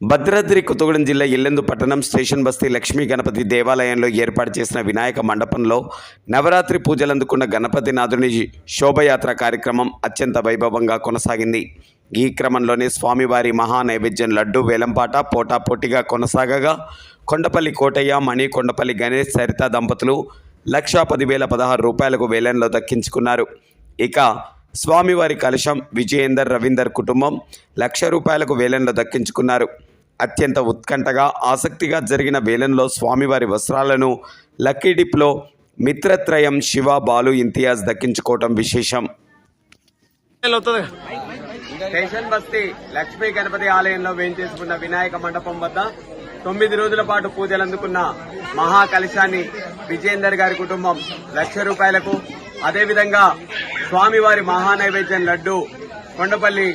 భద్రాద్రి కొత్తగూడెం జిల్లా ఇల్లెందు పట్టణం స్టేషన్ బస్తీ లక్ష్మీ గణపతి దేవాలయంలో ఏర్పాటు చేసిన వినాయక మండపంలో నవరాత్రి పూజలందుకున్న గణపతి నాథుని శోభయాత్ర కార్యక్రమం అత్యంత వైభవంగా కొనసాగింది. ఈ క్రమంలోనే స్వామివారి మహా నైవేద్యం లడ్డు వేలంపాట పోటాపోటీగా కొనసాగగా కొండపల్లి కోటయ్య మణి కొండపల్లి గణేష్ సరిత దంపతులు లక్షా పదివేల పదహారు రూపాయలకు వేలంలో దక్కించుకున్నారు. ఇక స్వామివారి కలశం విజయేందర్ రవీందర్ కుటుంబం లక్ష రూపాయలకు వేలంలో దక్కించుకున్నారు. అత్యంత ఉత్కంఠగా ఆసక్తిగా జరిగిన వేలంలో స్వామివారి వస్త్రాలను లక్కీ డిప్లో మిత్రత్రయం శివ బాలు ఇంతియాజ్ దక్కించుకోవటం విశేషం. స్టేషన్ బస్తీ లక్ష్మీ గణపతి ఆలయంలో వేయించేసుకున్న వినాయక మండపం వద్ద తొమ్మిది రోజుల పాటు పూజలు అందుకున్న మహా కలశాన్ని విజయేందర్ గారి కుటుంబం లక్ష రూపాయలకు అదేవిధంగా స్వామివారి మహా నైవేద్యం లడ్డు కొండపల్లి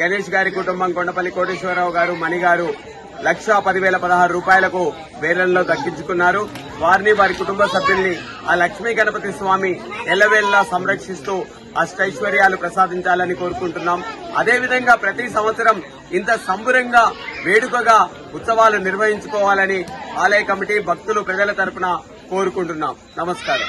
గణేష్ గారి కుటుంబం కొండపల్లి కోటేశ్వరరావు గారు మణి గారు లక్ష పదివేల పదహారు రూపాయలకు వేలంలో దక్కించుకున్నారు. వారిని వారి కుటుంబ సభ్యుల్ని ఆ లక్ష్మీ గణపతి స్వామి ఎల్లవేళ్ళా సంరక్షిస్తూ అష్టైశ్వర్యాలు ప్రసాదించాలని కోరుకుంటున్నాం. అదేవిధంగా ప్రతి సంవత్సరం ఇంత సంబురంగా వేడుకగా ఉత్సవాలు నిర్వహించుకోవాలని ఆలయ కమిటీ భక్తులు ప్రజల తరపున కోరుకుంటున్నాం. నమస్కారం.